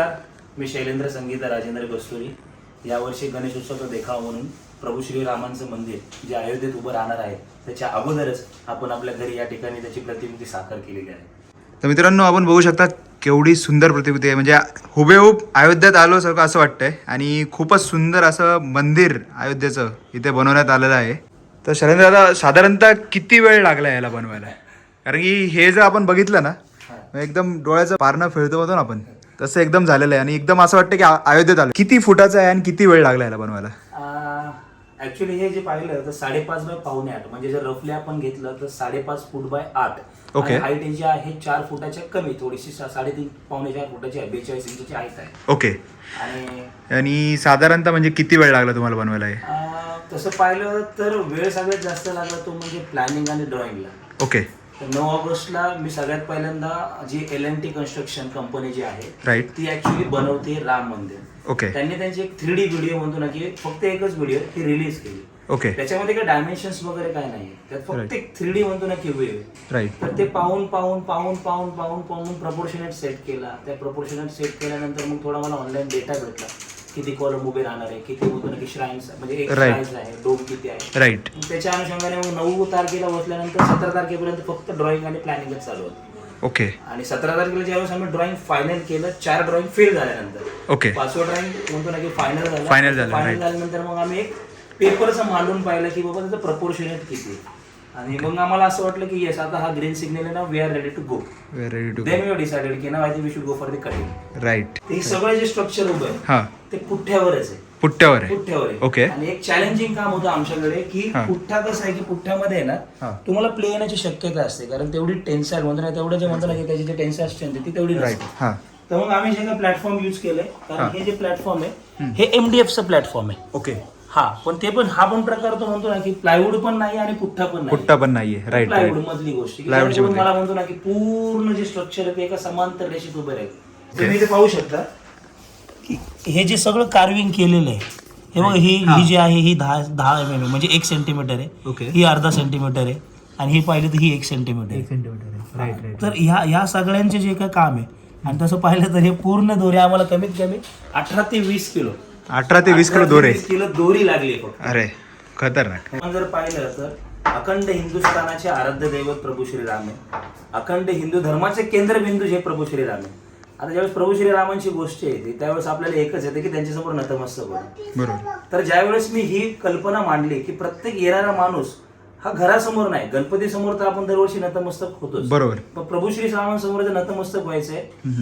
नमस्कार. मी शैलेंद्र संगीता राजेंद्र कस्तुरी. यावर्षी गणेशोत्सवाचा देखावा म्हणून प्रभू श्रीरामांचं मंदिर जे अयोध्येत उभं राहणार आहे त्याच्या अगोदरच आपण आपल्या घरी या ठिकाणी त्याची प्रतिकृती साकार केलेली आहे. तर मित्रांनो आपण बघू शकता केवढी सुंदर प्रतिकृती आहे. म्हणजे हुबेहूब अयोध्येत आलो सारखं असं वाटतंय आणि खूपच सुंदर असं मंदिर अयोध्येचं इथे बनवण्यात आलेलं आहे. तर शैलेंद्र दादा साधारणतः किती वेळ लागला याला बनवायला? कारण की हे जर आपण बघितलं ना एकदम डोळ्याचं पारणं फिरतो होतो ना आपण. तसं एकदम झालेलं आहे. आणि एकदम असं वाटतं की अयोध्येत आलं किती फुटाचं आहे आणि किती वेळ लागला याला बनवायला? ऍक्च्युली हे जे पाहिलं तर साडेपाच बाय पावणे आठ. म्हणजे जर रफली आपण घेतलं तर साडेपाच फूट बाय आठ. Okay. हाईट जी आहे चार फुटाच्या कमी. थोडीशी साडेतीन पावणे चार फुटाची आहे. बेचाळीस इंचची हाईट आहे. ओके आणि आणि साधारणतः म्हणजे किती वेळ लागला तुम्हाला बनवायला हे? तसं पाहिलं तर वेळ सगळ्यात जास्त लागला तो म्हणजे प्लॅनिंग आणि ड्रॉइंगला ओके तर नऊ ऑगस्टला मी सगळ्यात पहिल्यांदा जी L and T construction company जी आहे राईट ती ऍक्च्युली बनवते राम मंदिर. ओके त्यांनी त्यांची एक थ्री डी व्हिडिओ म्हणतो ना की फक्त एकच व्हिडिओ ती रिलीज केली. ओके त्याच्यामध्ये काही डायमेन्शन्स वगैरे काय नाही त्यात फक्त. एक थ्री डी म्हणतो ना की वेव राईट तर ते पाहून पाहून पाहून पाहून पाहून पाहून प्रपोर्शनेट सेट केला. त्या प्रपोर्शनेट सेट केल्यानंतर मग थोडा मला ऑनलाईन डेटा भेटला. किती कॉलम उभे राहणार आहे किती म्हणतो ना की श्राईन्स म्हणजे एक Right. श्राईन्स आहे डोम किती आहे. राईट मग त्याच्या अनुषंगाने मग नऊ तारखेला बसल्यानंतर सतरा तारखेपर्यंत फक्त ड्रॉइंग आणि प्लॅनिंगच चालू होतं. ओके आणि सतरा तारखेला ज्यावेळेस आम्ही ड्रॉइंग फायनल केलं चार ड्रॉइंग फेल झाल्यानंतर. ओके पाचवं ड्रॉइंग म्हणतो ना की फायनल झालं. Final झालं, फायनल right. झाल्यानंतर मग आम्ही एक पेपरचं मांडून पाहिलं की बाबा त्याचं प्रपोर्शनेट किती आणि मग आम्हाला असं वाटलं की येस आता हा ग्रीन सिग्नल आहे ना we are ready to go ready to then we decided की ना I think we should go for the cutting right हे सगळं जे स्ट्रक्चर उभं आहे हां. ते पुठ्ठ्यावरच आहे. पुट्ट्यावर आहे. पुठ्ठ्यावर आहे. ओके. आणि एक चॅलेंजिंग काम होतं आमच्याकडे की. पुठ्ठा कसं आहे की पुठ्ठ्यामध्ये आहे. ना तुम्हाला प्ले येण्याची शक्यता असते कारण तेवढी टेन्साईल म्हणतो ना तेवढं जे म्हणतो ना की त्याची जे टेन्साईल स्ट्रेंथ आहे ती तेवढी राईट नसते हां. तर मग आम्ही जे प्लॅटफॉर्म युज केलंय. कारण हे. जे प्लॅटफॉर्म आहे हे एमडीएफचं प्लॅटफॉर्म आहे. ओके हा पण ते पण हा पण प्रकार तो म्हणतो ना की प्लायवूड पण नाही आणि पुठ्ठा पण नाही पुट्टा पण नाहीये. राईट प्लायवूड राईट मधली गोष्ट. की Plywood ची जेणेकरून मधली. मला म्हणतो ना की पूर्ण जे स्ट्रक्चर आहे ते एका समांतर रेषेत उभे राहील. तुम्ही इथे पाहू शकता की हे जे सगळं कार्विंग केलेलं आहे हे बघा ही ही जी आहे ही दहा दहा एम एम म्हणजे एक सेंटीमीटर आहे. Okay. ही अर्धा सेंटीमीटर आहे. आणि ही पाहिली तर ही एक सेंटीमीटर आहे. सेंटीमीटर राईट राईट तर ह्या ह्या सगळ्यांचे जे काही काम आहे आणि तसं पाहिलं तर हे पूर्ण दोरे आम्हाला कमीत कमी अठरा ते वीस किलो. अठरा ते वीस किलो 18 ते दोरे. 20 किलो दोरी लागली फक्त. अरे खतरनाक. आपण जर पाहिलं तर अखंड हिंदुस्थानाचे आराध्य दैवत प्रभू श्रीराम आहे. अखंड हिंदू धर्माचे केंद्रबिंदू जे प्रभू श्रीराम आहे. आता ज्यावेळेस प्रभू श्रीरामांची गोष्ट येते त्यावेळेस आपल्याला एकच येते की त्यांच्यासमोर नतमस्तक होणं. बरोबर. तर ज्यावेळेस मी ही कल्पना मांडली की प्रत्येक येणारा माणूस हा घरासमोर नाही गणपती समोर तर आपण दरवर्षी नतमस्तक होतोच. बरोबर. पण प्रभू श्री रामांसमोर जर नतमस्तक व्हायचंय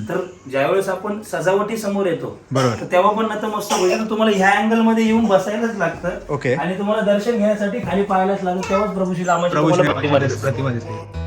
तर ज्यावेळेस आपण सजावटी समोर येतो बरोबर. तर तेव्हा पण नतमस्तक व्हायचं. तर तुम्हाला ह्या अँगलमध्ये येऊन बसायलाच लागतं. ओके. आणि तुम्हाला दर्शन घेण्यासाठी खाली पाहायलाच लागतं. तेव्हाच प्रभू श्री रामाची प्रतिमा दिसते.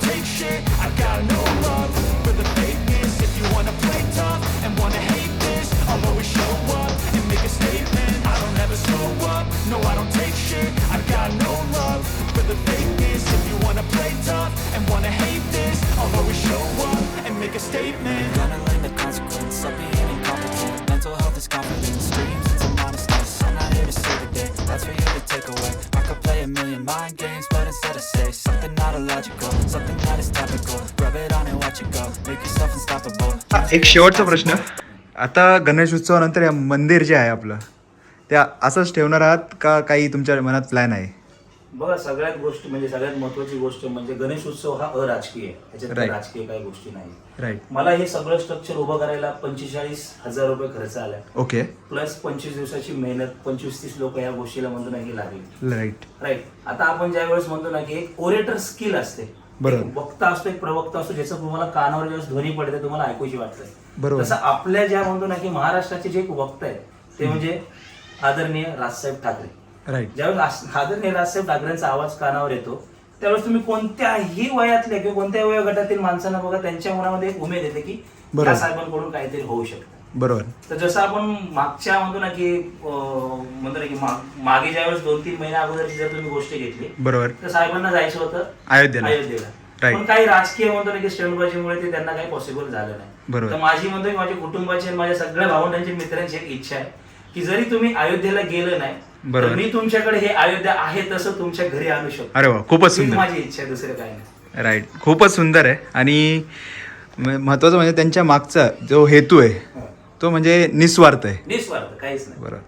statement Gonna learn the consequence of being incompetent Mental health is confidence, dreams into modestness I'm not here to save the day, that's for you to take away I could play a million mind games, but instead I say Something not a lot logical, something that is topical. Rub it on and watch it go. Make yourself unstoppable. हा, एक शेवटचा प्रश्न आता गणेश उत्सवानंतर या मंदिर जे आहे आपलं त्या असंच ठेवणार आहात का काही तुमच्या मनात प्लॅन आहे बघा सगळ्यात गोष्ट म्हणजे सगळ्यात महत्वाची गोष्ट म्हणजे गणेश उत्सव हा अराजकीय आहे. त्याच्यात Right. राजकीय काही गोष्टी नाही. राईट मला हे सगळं स्ट्रक्चर उभं करायला पंचेचाळीस हजार रुपये खर्च आलाय ओके प्लस पंचवीस दिवसाची मेहनत पंचवीस तीस लोक या गोष्टीला म्हणतो ना की लागले. राईट राईट आता आपण ज्या वेळेस म्हणतो ना की एक ओरेटर स्किल असते. बरोबर. एक वक्ता असतो एक प्रवक्ता असतो ज्याचं तुम्हाला कानावर ज्यावेळेस ध्वनी पडते तुम्हाला ऐकूशी वाटतं. बरोबर. तसं आपल्या ज्या म्हणतो ना की महाराष्ट्राचे जे एक वक्ता आहेत ते म्हणजे आदरणीय राजसाहेब ठाकरे. राईट ज्यावेळेस आदरणीय राजसाहेब ठाकरेंचा आवाज कानावर येतो त्यावेळेस तुम्ही कोणत्याही वयातल्या किंवा कोणत्याही वयोगटातील माणसांना बघा त्यांच्या मनामध्ये एक उमेद येते की. त्या साहेबांकडून काहीतरी होऊ शकतं बरोबर तर जसं आपण मागच्या म्हणतो ना की म्हणतो ना की मागे ज्यावेळेस दोन तीन महिन्या अगोदरची जर तुम्ही गोष्ट घेतली बरोबर तर साहेबांना जायचं होतं अयोध्येला. अयोध्येला. पण काही राजकीय म्हणतो ना की स्टंटबाजीमुळे ते त्यांना काही पॉसिबल झालं नाही. तर माझी म्हणतो की माझ्या कुटुंबाची आणि माझ्या सगळ्या भावंडांची मित्रांची एक इच्छा आहे की जरी तुम्ही अयोध्येला गेलं नाही बरोबर. मी तुमच्याकडे हे अयोध्या आहे तसं तुमच्या घरी आणू शकतो. अरे वा खूपच हीच सुंदर. माझी इच्छा आहे दुसरं काही नाही. राईट खूपच सुंदर आहे. आणि म- महत्वाचं म्हणजे त्यांच्या मागचा जो हेतू आहे तो म्हणजे निस्वार्थ आहे. निस्वार्थ काहीच नाही. बरोबर.